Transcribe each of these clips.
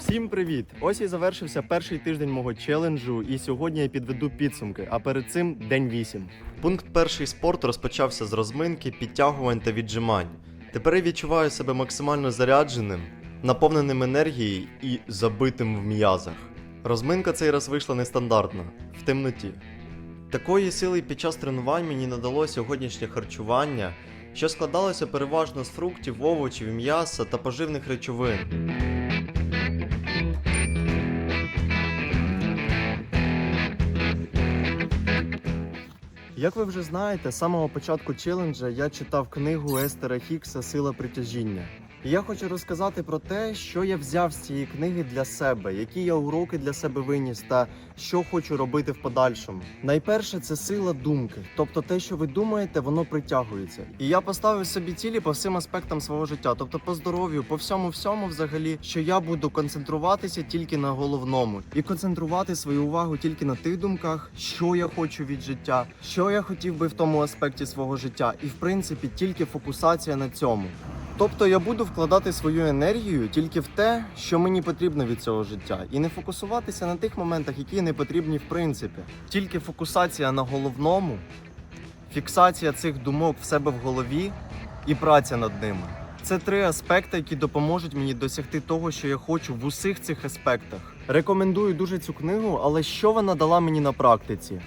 Всім привіт! Ось і завершився перший тиждень мого челенджу, і сьогодні я підведу підсумки. А перед цим день 8. Пункт перший спорт розпочався з розминки, підтягувань та віджимань. Тепер я відчуваю себе максимально зарядженим, наповненим енергією і забитим в м'язах. Розминка цей раз вийшла нестандартна, в темноті. Такої сили під час тренувань мені надало сьогоднішнє харчування, що складалося переважно з фруктів, овочів, м'яса та поживних речовин. Як ви вже знаєте, з самого початку челенджа я читав книгу Естера Хікса Сила притяжіння. Я хочу розказати про те, що я взяв з цієї книги для себе, які я уроки для себе виніс та що хочу робити в подальшому. Найперше це сила думки, тобто те, що ви думаєте, воно притягується. І я поставив собі цілі по всім аспектам свого життя, тобто по здоров'ю, по всьому всьому, взагалі, що я буду концентруватися тільки на головному і концентрувати свою увагу тільки на тих думках, що я хочу від життя, що я хотів би в тому аспекті свого життя, і в принципі тільки фокусація на цьому. Тобто я буду вкладати свою енергію тільки в те, що мені потрібно від цього життя, і не фокусуватися на тих моментах, які не потрібні в принципі. Тільки фокусація на головному, фіксація цих думок в себе в голові і праця над ними. Це три аспекти, які допоможуть мені досягти того, що я хочу в усіх цих аспектах. Рекомендую дуже цю книгу, але що вона дала мені на практиці?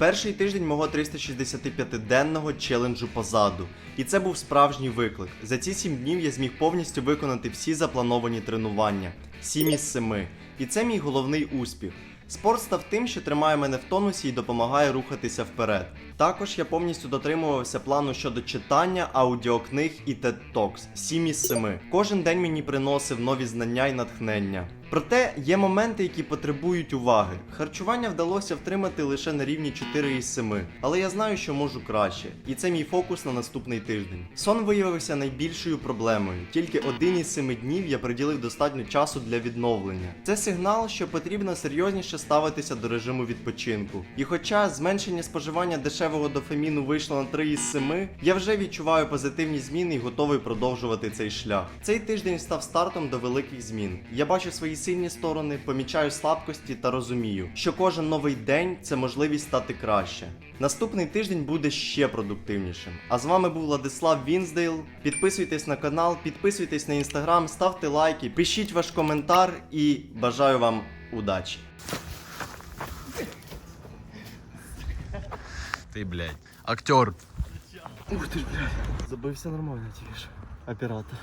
Перший тиждень мого 365-денного челенджу позаду. І це був справжній виклик. За ці 7 днів я зміг повністю виконати всі заплановані тренування. 7 із 7. І це мій головний успіх. Спорт став тим, що тримає мене в тонусі і допомагає рухатися вперед. Також я повністю дотримувався плану щодо читання, аудіокниг і TED Talks 7 із 7. Кожен день мені приносив нові знання і натхнення. Проте є моменти, які потребують уваги. Харчування вдалося втримати лише на рівні 4 із 7, але я знаю, що можу краще, і це мій фокус на наступний тиждень. Сон виявився найбільшою проблемою. Тільки один із 7 днів я приділив достатньо часу для відновлення. Це сигнал, що потрібно серйозніше ставитися до режиму відпочинку. І хоча зменшення споживання дешевого дофаміну вийшло на 3 із 7, я вже відчуваю позитивні зміни і готовий продовжувати цей шлях. Цей тиждень став стартом до великих змін. Я бачу свої сильні сторони, помічаю слабкості та розумію, що кожен новий день це можливість стати краще. Наступний тиждень буде ще продуктивнішим. А з вами був Владислав Вінздейл. Підписуйтесь на канал, підписуйтесь на інстаграм, ставте лайки, пишіть ваш коментар і бажаю вам удачі. Ти, блядь, актер. Забився нормально тільки що. Оператор.